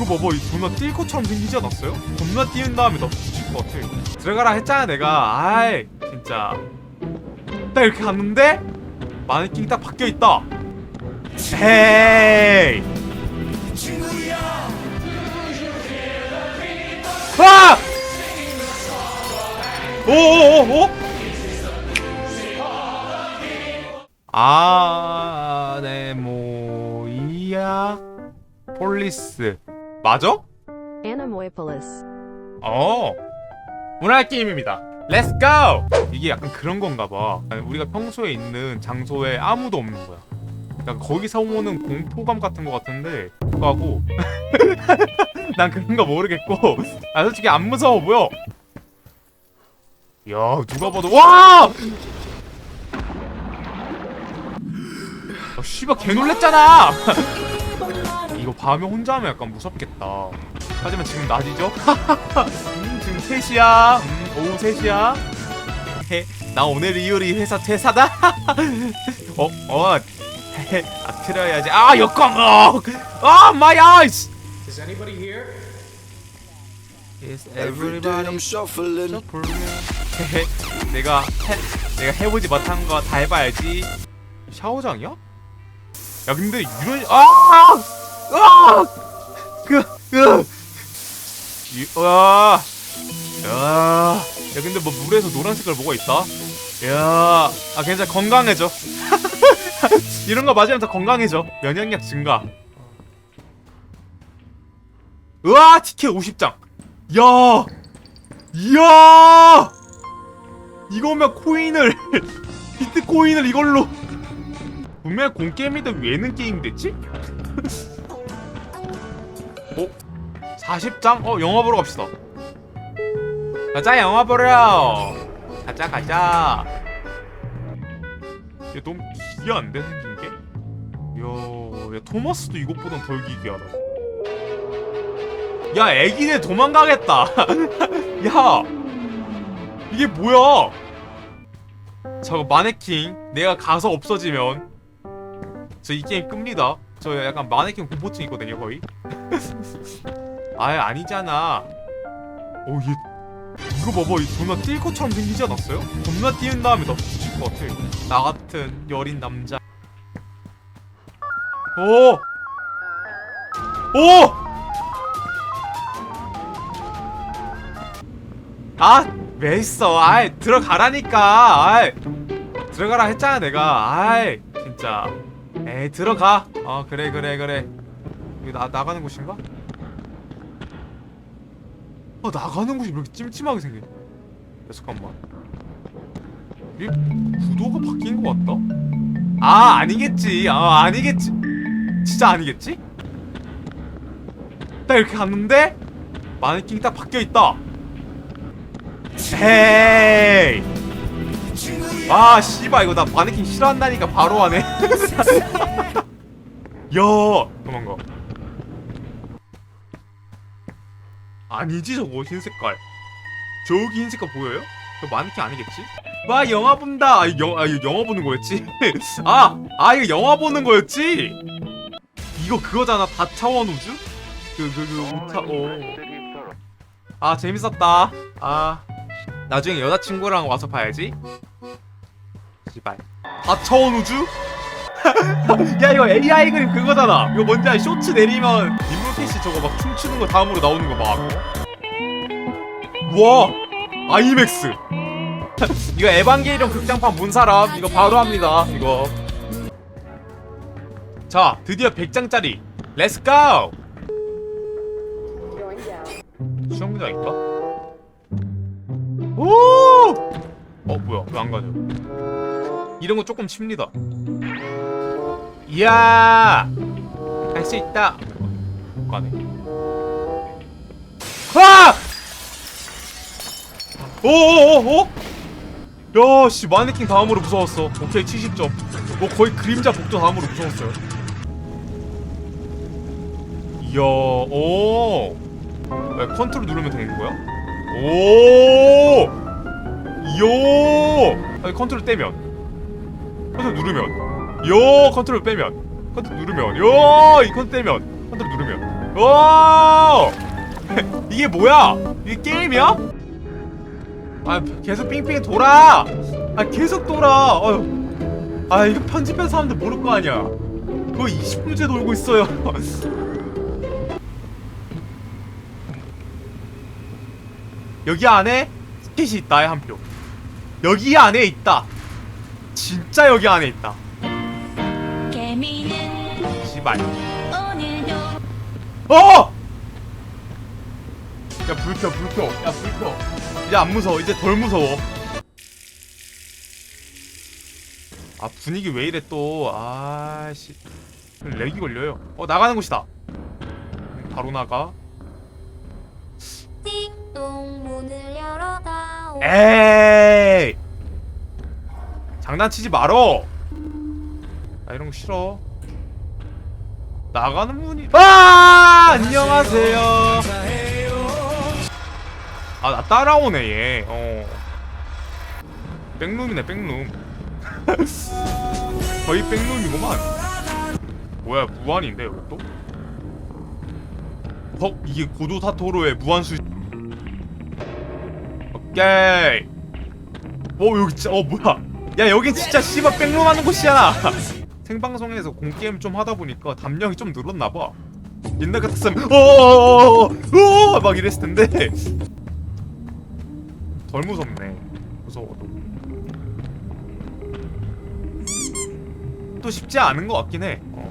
이거 봐봐. 이 존나 뛸 것처럼 생기지 않았어요? 겁나 뛰는 다음에 나 붙일 것 같아. 들어가라 했잖아 내가. 아이 진짜. 딱 이렇게 갔는데 마네킹이 딱 바뀌어있다. 에이. 와! 오오오오? 아네 모이아 폴리스 맞아? Anemoipolis. 어 문화 게임입니다 렛츠 고! 이게 약간 그런 건가 봐 우리가 평소에 있는 장소에 아무도 없는 거야 약간 거기서 오는 공포감 같은 거 같은데 그거하고 난 그런 거 모르겠고 아 솔직히 안 무서워 보여 야 누가 봐도 와! 아, 씨발 개 놀랬잖아 이거 밤에 혼자 하면 약간 무섭겠다 하지만 지금 낮이죠? 음, 지금 3시야 음, 오후 3시야 헤, 나 오늘 이후로 회사 퇴사다 어? 어아 틀어야지 아 역광 어! 아 마이 아이스 Is anybody here? Is Every day I'm shuffling. 헤헤, 내가 해, 내가 해보지 못한 거 다 해봐야지 샤워장이야? 야 근데 이런 아! 아! 그, 그. 야. 야 근데 뭐 물에서 노란 색깔 뭐가 있다? 야. 아 괜찮아 건강해져. 이런 거 맞으면 더 건강해져. 면역력 증가. 으아 티켓 50장. 야. 이야. 이거면 코인을 비트코인을 이걸로 분명 공게임이든 예능 게임 됐지? 어? 40장? 어 영화 보러 갑시다. 가자 영화 보러. 가자 가자. 얘 너무 기괴한데 생긴 게? 이야 야 토마스도 이것보단 덜 기괴하다. 야 애기네 도망가겠다. 야 이게 뭐야? 저거 마네킹. 내가 가서 없어지면. 저 이 게임 끕니다 저 약간 마네킹 공포증 있거든요 거의. 아예 아니잖아. 어얘 이거 봐봐. 이 존나 뛸 것처럼 생기지 않았어요? 겁나 뛰는 다음에 나 붙일 것 같아. 나 같은 여린 남자. 오! 오! 아! 왜 있어? 아이 들어가라니까. 아이. 들어가라 했잖아 내가. 아이 진짜 에이 들어가. 어 그래 그래 그래. 여기 나, 나가는 곳인가? 어 나가는 곳이 왜 이렇게 찜찜하게 생겨 야 잠깐만. 이 구도가 바뀐 것 같다? 아 아니겠지. 아 아니겠지. 진짜 아니겠지? 딱 이렇게 갔는데 마네킹이 딱 바뀌어있다. 에이 아 씨발 이거 나 마네킹 싫어한다니까 바로 하네 야 도망가 아니지 저거 흰 색깔 저기 흰 색깔 보여요? 저 마네킹 아니겠지? 와 영화 본다 아, 영, 아 이거 영화 보는 거였지? 아! 아 이거 영화 보는 거였지? 이거 그거잖아 다차원 우주? 그 그 그 우타 어. 아 재밌었다 아 나중에 여자친구랑 와서 봐야지 씨발. 다차원 우주? 야 이거 AI 그림 그거잖아. 이거 뭔지 알아? 쇼츠 내리면 인물캐시 저거 막 춤추는 거 다음으로 나오는 거막. 와! 아이맥스. 이거 에반게리온 극장판 본 사람? 이거 바로 합니다 이거. 자 드디어 100장짜리. 렛츠 고 수영장인가? 오! 어 뭐야 왜 안 가죠? 이런 거 조금 칩니다. 이야 할 수 있다. 못 가네. 아! 오오오오! 야씨 마네킹 다음으로 무서웠어. 오케이 70점. 뭐 거의 그림자 복도 다음으로 무서웠어요. 이야 오. 왜 컨트롤 누르면 되는 거야? 오! 요! 아니 컨트롤 떼면 컨트롤 누르면 요 컨트롤 빼면 컨트롤 누르면 요이 컨트롤 떼면 컨트롤 누르면 오! 이게 뭐야? 이게 게임이야? 아 계속 삥삥이 돌아. 아 계속 돌아. 어휴. 아 이거 편집한 사람들 모를 거 아니야. 거의 20분째 돌고 있어요. 여기 안에 스킷이 있다의 한 표. 여기 안에 있다. 진짜 여기 안에 있다. 씨발. 어! 야, 불 켜, 불 켜. 야, 불 켜. 이제 안 무서워. 이제 덜 무서워. 아, 분위기 왜 이래 또. 아 씨. 렉이 걸려요. 어, 나가는 곳이다. 바로 나가. 띵동 문을 열어다오 에이! 장난치지 말어! 나 이런 거 싫어. 나가는 분이. 아! 안녕하세요. 아, 나 따라오네, 얘. 어. 백룸이네, 백룸. 거의 백룸이구만. 뭐야, 무한인데, 이것도? 헉, 이게 고도 사토로의 무한수. 오케이. 어 여기 어 뭐야 야 여긴 진짜 씨발 백룸 하는 곳이잖아 생방송에서 공게임 좀 하다 보니까 담력이 좀 늘었나봐. 옛날 같았으면 어어어어 막 이랬을 텐데. 덜 무섭네. 무서워도. 또 쉽지 않은 것 같긴 해. 어.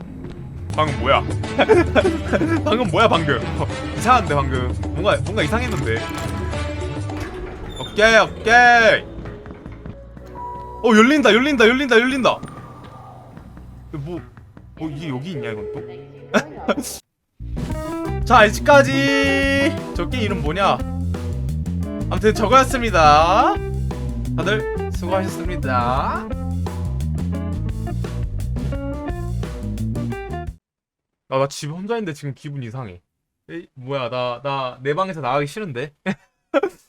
방금 뭐야? 방금 뭐야 방금? 어, 이상한데 방금. 뭔가 뭔가 이상했는데. 오케이 오케이 어 열린다 열린다 열린다 열린다. 뭐, 뭐 이게 여기 있냐 이건 또? 자 아직까지 저 게임 이름 뭐냐? 아무튼 저거였습니다. 다들 수고하셨습니다. 아, 나 집에 혼자 있는데 지금 기분 이상해. 에이, 뭐야 나 나 내 방에서 나가기 싫은데